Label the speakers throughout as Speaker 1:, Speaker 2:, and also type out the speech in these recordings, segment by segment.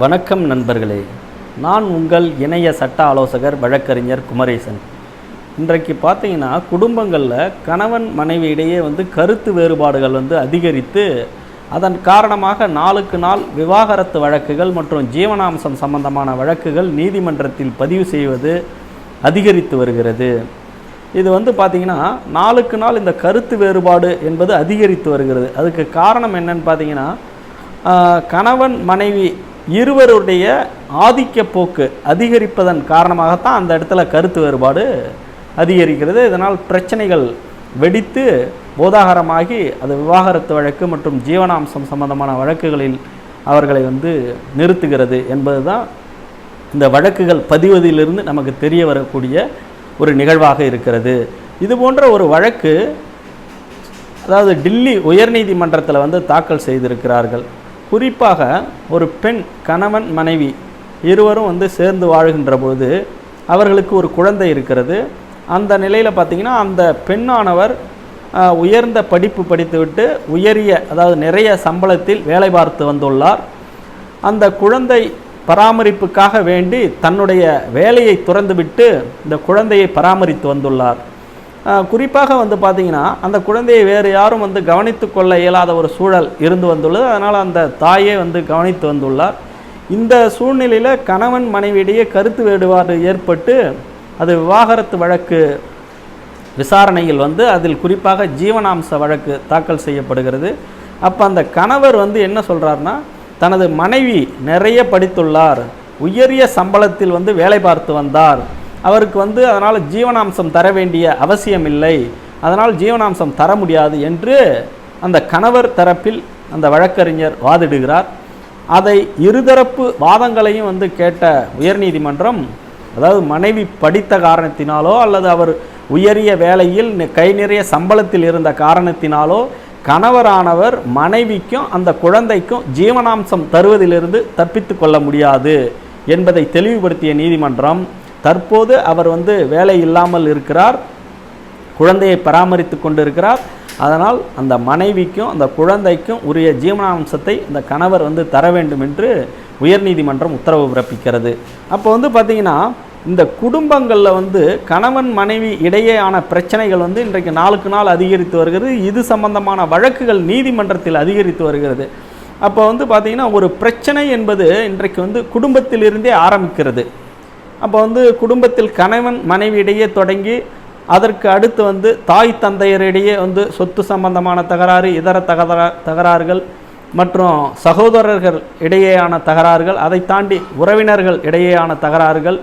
Speaker 1: வணக்கம் நண்பர்களே. நான் உங்கள் இணைய சட்ட ஆலோசகர் வழக்கறிஞர் குமரேசன். இன்றைக்கு பார்த்தீங்கன்னா குடும்பங்களில் கணவன் மனைவி இடையே வந்து கருத்து வேறுபாடுகள் வந்து அதிகரித்து அதன் காரணமாக நாளுக்கு நாள் விவாகரத்து வழக்குகள் மற்றும் ஜீவனாம்சம் சம்பந்தமான வழக்குகள் நீதிமன்றத்தில் பதிவு செய்வது அதிகரித்து வருகிறது. இது வந்து பார்த்திங்கன்னா நாளுக்கு நாள் இந்த கருத்து வேறுபாடு என்பது அதிகரித்து வருகிறது. அதுக்கு காரணம் என்னன்னு பார்த்தீங்கன்னா கணவன் மனைவி இருவருடைய ஆதிக்க போக்கு அதிகரிப்பதன் காரணமாகத்தான் அந்த இடத்துல கருத்து வேறுபாடு அதிகரிக்கிறது. இதனால் பிரச்சனைகள் வெடித்து போதாகரமாகி அது விவாகரத்து வழக்கு மற்றும் ஜீவனாம்சம் சம்பந்தமான வழக்குகளில் அவர்களை வந்து நிறுத்துகிறது என்பதுதான் இந்த வழக்குகள் பதிவதிலிருந்து நமக்கு தெரிய வரக்கூடிய ஒரு நிகழ்வாக இருக்கிறது. இது போன்ற ஒரு வழக்கு அதாவது டில்லி உயர்நீதிமன்றத்தில் வந்து தாக்கல் செய்திருக்கிறார்கள். குறிப்பாக ஒரு பெண் கணவன் மனைவி இருவரும் வந்து சேர்ந்து வாழ்கின்ற போது அவர்களுக்கு ஒரு குழந்தை இருக்கிறது. அந்த நிலையில் பார்த்தீங்கன்னா அந்த பெண்ணானவர் உயர்ந்த படிப்பு படித்துவிட்டு உயரிய அதாவது நிறைய சம்பளத்தில் வேலை பார்த்து வந்துள்ளார். அந்த குழந்தை பராமரிப்புக்காக வேண்டி தன்னுடைய வேலையை துறந்துவிட்டு இந்த குழந்தையை பராமரித்து வந்துள்ளார். குறிப்பாக வந்து பார்த்திங்கன்னா அந்த குழந்தையை வேறு யாரும் வந்து கவனித்து கொள்ள இயலாத ஒரு சூழல் இருந்து வந்துள்ளது. அதனால் அந்த தாயே வந்து கவனித்து வந்துள்ளார். இந்த சூழ்நிலையில் கணவன் மனைவியிடையே கருத்து வேறுபாடு ஏற்பட்டு அது விவாகரத்து வழக்கு விசாரணையில் வந்து அதில் குறிப்பாக ஜீவனாம்ச வழக்கு தாக்கல் செய்யப்படுகிறது. அப்போ அந்த கணவர் வந்து என்ன சொல்கிறாருன்னா தனது மனைவி நிறைய படித்துள்ளார். உயரிய சம்பளத்தில் வந்து வேலை பார்த்து வந்தார். அவருக்கு வந்து அதனால் ஜீவனாம்சம் தர வேண்டிய அவசியம் இல்லை அதனால் ஜீவனாம்சம் தர முடியாது என்று அந்த கணவர் தரப்பில் அந்த வழக்கறிஞர் வாதிடுகிறார். அதை இருதரப்பு வாதங்களையும் வந்து கேட்ட உயர்நீதிமன்றம் அதாவது மனைவி படித்த காரணத்தினாலோ அல்லது அவர் உயரிய வேலையில் கை நிறைய சம்பளத்தில் இருந்த காரணத்தினாலோ கணவரானவர் மனைவிக்கும் அந்த குழந்தைக்கும் ஜீவனாம்சம் தருவதிலிருந்து தப்பித்து கொள்ள முடியாது என்பதை தெளிவுபடுத்திய நீதிமன்றம் தற்போது அவர் வந்து வேலை இல்லாமல் இருக்கிறார் குழந்தையை பராமரித்து கொண்டிருக்கிறார். அதனால் அந்த மனைவிக்கும் அந்த குழந்தைக்கும் உரிய ஜீவனாம்சத்தை இந்த கணவர் வந்து தர வேண்டும் என்று உயர்நீதிமன்றம் உத்தரவு பிறப்பிக்கிறது. அப்போ வந்து பார்த்தீங்கன்னா இந்த குடும்பங்களில் வந்து கணவன் மனைவி இடையேயான பிரச்சனைகள் வந்து இன்றைக்கு நாளுக்கு நாள் அதிகரித்து வருகிறது. இது சம்பந்தமான வழக்குகள் நீதிமன்றத்தில் அதிகரித்து வருகிறது. அப்போ வந்து பார்த்திங்கன்னா ஒரு பிரச்சனை என்பது இன்றைக்கு வந்து குடும்பத்திலிருந்தே ஆரம்பிக்கிறது. அப்போ வந்து குடும்பத்தில் கணவன் மனைவி இடையே தொடங்கி அதற்கு அடுத்து வந்து தாய் தந்தையரிடையே வந்து சொத்து சம்பந்தமான தகராறு இதர தகரா தகராறுகள் மற்றும் சகோதரர்கள் இடையேயான தகராறுகள் அதை தாண்டி உறவினர்கள் இடையேயான தகராறுகள்.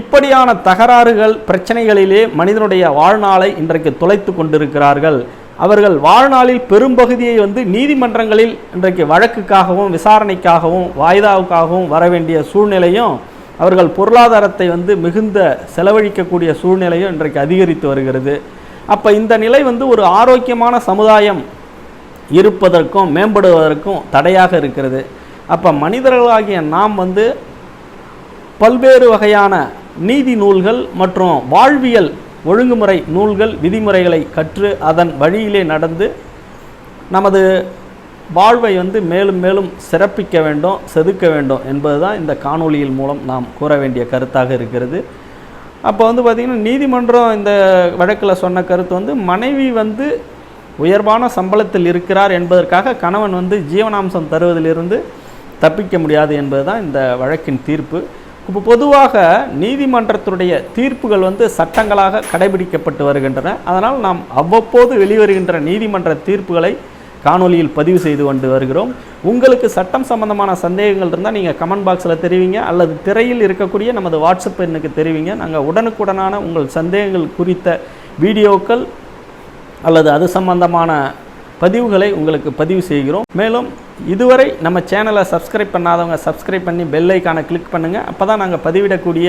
Speaker 1: இப்படியான தகராறுகள் பிரச்சனைகளிலே மனிதனுடைய வாழ்நாளை இன்றைக்கு தொலைத்து கொண்டிருக்கிறார்கள். அவர்கள் வாழ்நாளில் பெரும்பகுதியை வந்து நீதிமன்றங்களில் இன்றைக்கு வழக்குக்காகவும் விசாரணைக்காகவும் வாய்தாவுக்காகவும் வர வேண்டிய சூழ்நிலையும் அவர்கள் பொருளாதாரத்தை வந்து மிகுந்த செலவழிக்கக்கூடிய சூழ்நிலையும் இன்றைக்கு அதிகரித்து வருகிறது. அப்போ இந்த நிலை வந்து ஒரு ஆரோக்கியமான சமுதாயம் இருப்பதற்கும் மேம்படுவதற்கும் தடையாக இருக்கிறது. அப்போ மனிதர்களாகிய நாம் வந்து பல்வேறு வகையான நீதி நூல்கள் மற்றும் வாழ்வியல் ஒழுங்குமுறை நூல்கள் விதிமுறைகளை கற்று அதன் வழியிலே நடந்து நமது வாழ்வை வந்து மேலும் மேலும் சிறப்பிக்க வேண்டும் செதுக்க வேண்டும் என்பது தான் இந்த காணொளியின் மூலம் நாம் கூற வேண்டிய கருத்தாக இருக்கிறது. அப்போ வந்து பார்த்திங்கன்னா நீதிமன்றம் இந்த வழக்கில் சொன்ன கருத்து வந்து மனைவி வந்து உயர்வான சம்பளத்தில் இருக்கிறார் என்பதற்காக கணவன் வந்து ஜீவனாம்சம் தருவதிலிருந்து தப்பிக்க முடியாது என்பதுதான் இந்த வழக்கின் தீர்ப்பு. இப்போ பொதுவாக நீதிமன்றத்துடைய தீர்ப்புகள் வந்து சட்டங்களாக கடைபிடிக்கப்பட்டு வருகின்றன. அதனால் நாம் அவ்வப்போது வெளிவருகின்ற நீதிமன்ற தீர்ப்புகளை காணொளியில் பதிவு செய்து கொண்டு வருகிறோம். உங்களுக்கு சட்டம் சம்பந்தமான சந்தேகங்கள் இருந்தால் நீங்கள் கமெண்ட் பாக்ஸில் தெரிவிங்க. அல்லது திரையில் இருக்கக்கூடிய நமது வாட்ஸ்அப் எண்ணுக்கு தெரிவிங்க. நாங்கள் உடனுக்குடனான உங்கள் சந்தேகங்கள் குறித்த வீடியோக்கள் அல்லது அது சம்பந்தமான பதிவுகளை உங்களுக்கு பதிவு செய்கிறோம். மேலும் இதுவரை நம்ம சேனலை சப்ஸ்கிரைப் பண்ணாதவங்க சப்ஸ்கிரைப் பண்ணி பெல் ஐக்கானை கிளிக் பண்ணுங்கள் அப்போ தான் நாங்கள் பதிவிடக்கூடிய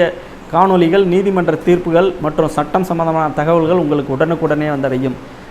Speaker 1: காணொலிகள் நீதிமன்ற தீர்ப்புகள் மற்றும் சட்டம் சம்பந்தமான தகவல்கள் உங்களுக்கு உடனுக்குடனே வந்தடையும்.